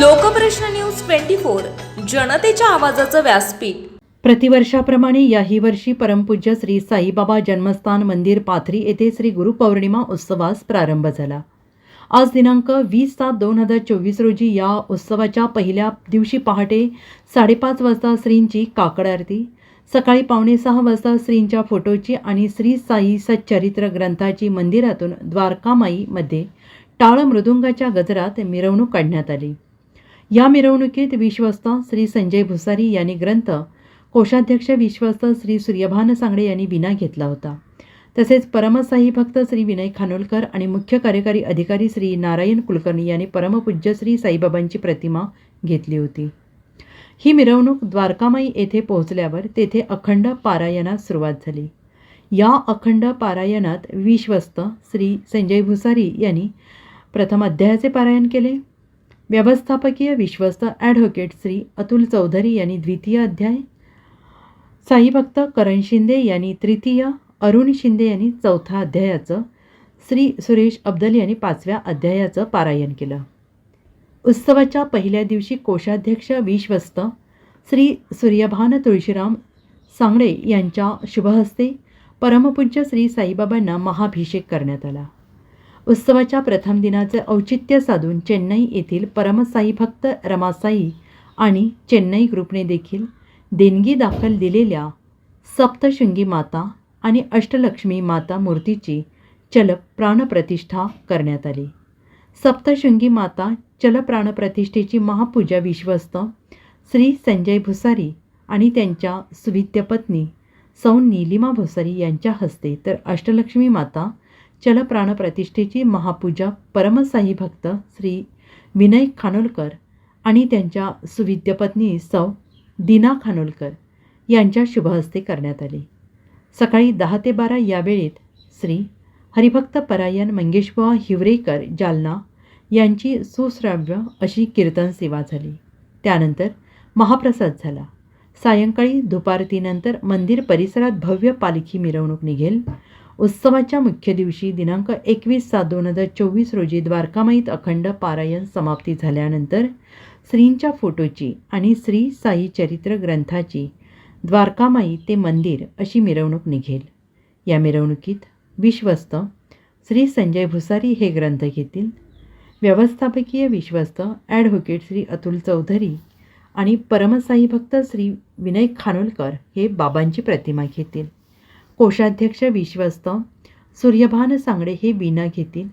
Lokprashna news twenty four जनतेच्या आवाजाचं व्यासपीठ. प्रतिवर्षाप्रमाणे याही वर्षी परमपूज्य श्री साईबाबा जन्मस्थान मंदिर पाथरी येथे श्री गुरुपौर्णिमा उत्सवास प्रारंभ झाला. आज दिनांक वीस सात दोन हजार चोवीस रोजी या उत्सवाच्या पहिल्या दिवशी पहाटे साडेपाच वाजता श्रींची काकड आरती सकाळी पावणे सहा वाजता श्रींच्या फोटोची आणि श्री साई सच्चरित्र ग्रंथाची मंदिरातून द्वारकामाईमध्ये टाळ मृदुंगाच्या गजरात मिरवणूक काढण्यात आली. या मिरवणुकीत विश्वस्त श्री संजय भुसारी यांनी ग्रंथ कोषाध्यक्ष विश्वस्त श्री सूर्यभान सांगडे यांनी विना घेतला होता. तसेच परमसाई भक्त श्री विनय खानोलकर आणि मुख्य कार्यकारी अधिकारी श्री नारायण कुलकर्णी यांनी परमपूज्य श्री साईबाबांची प्रतिमा घेतली होती. ही मिरवणूक द्वारकामाई येथे पोहोचल्यावर तेथे अखंड पारायणास सुरुवात झाली. या अखंड पारायणात विश्वस्त श्री संजय भुसारी यांनी प्रथम अध्यायाचे पारायण केले व्यवस्थापकीय विश्वस्त ॲडव्होकेट श्री अतुल चौधरी यांनी द्वितीय अध्याय. साईभक्त करण शिंदे यांनी तृतीय अरुण शिंदे यांनी चौथा अध्यायाचं श्री सुरेश अब्दल यांनी पाचव्या अध्यायाचं पारायण केलं. उत्सवाच्या पहिल्या दिवशी कोषाध्यक्ष विश्वस्त श्री सूर्यभान तुळशीराम सांगडे यांच्या शुभहस्ते परमपूज्य श्री साईबाबांना महाभिषेक करण्यात आला. उत्सवाच्या प्रथम दिनाचे औचित्य साधून चेन्नई येथील परमसाई भक्त रमासाई आणि चेन्नई ग्रुपने देखील देणगी दाखल दिलेल्या सप्तशृंगी माता आणि अष्टलक्ष्मी माता मूर्तीची चल प्राणप्रतिष्ठा करण्यात आली. सप्तशृंगी माता चलप्राणप्रतिष्ठेची महापूजा विश्वस्त श्री संजय भुसारी आणि त्यांच्या सुविद्य पत्नी सौ नीलिमा भुसारी यांच्या हस्ते तर अष्टलक्ष्मी माता चलप्राण प्रतिष्ठेची महापूजा परमसाई भक्त श्री विनय खानोलकर आणि त्यांच्या सुविद्यपत्नी सौ दिना खानोलकर यांच्या शुभहस्ते करण्यात आली. सकाळी दहा ते बारा या वेळेत श्री हरिभक्त परायण मंगेशबुवा हिवरेकर जालना यांची सुश्राव्य अशी कीर्तन सेवा झाली. त्यानंतर महाप्रसाद झाला. सायंकाळी दुपारतीनंतर मंदिर परिसरात भव्य पालखी मिरवणूक निघेल. उत्सवाच्या मुख्य दिवशी दिनांक एकवीस सात दोन हजार चोवीस रोजी द्वारकामाईत अखंड पारायण समाप्ती झाल्यानंतर श्रींच्या फोटोची आणि श्री साई चरित्र ग्रंथाची द्वारकामाई ते मंदिर अशी मिरवणूक निघेल. या मिरवणुकीत विश्वस्त श्री संजय भुसारी हे ग्रंथ घेतील. व्यवस्थापकीय विश्वस्त ॲडव्होकेट श्री अतुल चौधरी आणि परमसाई भक्त श्री विनय खानोलकर हे बाबांची प्रतिमा घेतील. कोषाध्यक्ष विश्वस्त सूर्यभान सांगडे हे विना घेतील.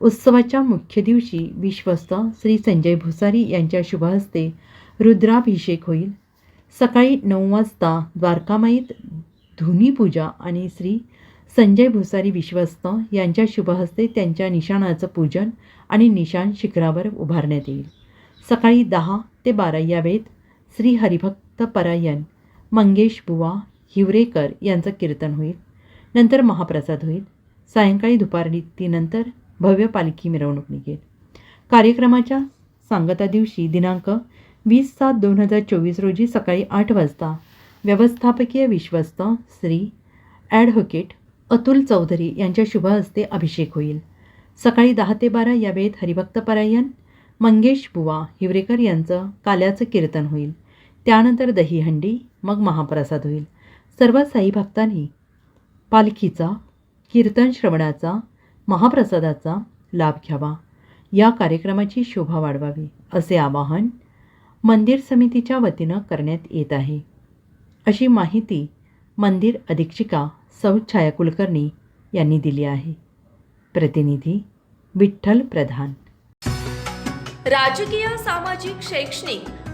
उत्सवाच्या मुख्य दिवशी विश्वस्त श्री संजय भुसारी यांच्या शुभहस्ते रुद्राभिषेक होईल. सकाळी नऊ वाजता द्वारकामाईत धुनीपूजा आणि श्री संजय भुसारी विश्वस्त यांच्या शुभहस्ते त्यांच्या निशाणाचं पूजन आणि निशाण शिखरावर उभारण्यात येईल. सकाळी दहा ते बारा या वेळेत श्री हरिभक्त परायण मंगेश बुवा हिवरेकर यांचं कीर्तन होईल नंतर महाप्रसाद होईल. सायंकाळी दुपारतीनंतर भव्य पालखी मिरवणूक निघेल. कार्यक्रमाच्या सांगता दिवशी दिनांक वीस सात दोन हजार चोवीस रोजी सकाळी आठ वाजता व्यवस्थापकीय विश्वस्त श्री ॲडव्होकेट अतुल चौधरी यांच्या शुभहस्ते अभिषेक होईल. सकाळी दहा ते बारा या वेळेत हरिभक्त परायण मंगेश बुवा हिवरेकर यांचं काल्याचं कीर्तन होईल. त्यानंतर दहीहंडी मग महाप्रसाद होईल. सर्व साई भक्तांनी पालखीचा कीर्तन श्रवणाचा महाप्रसादाचा लाभ घ्यावा. या कार्यक्रमाची शोभा वाढवावी असे आवाहन मंदिर समितीच्या वतीनं करण्यात येत आहे. अशी माहिती मंदिर अधीक्षिका सौ छाया कुलकर्णी यांनी दिली आहे. प्रतिनिधी विठ्ठल प्रधान. राजकीय सामाजिक शैक्षणिक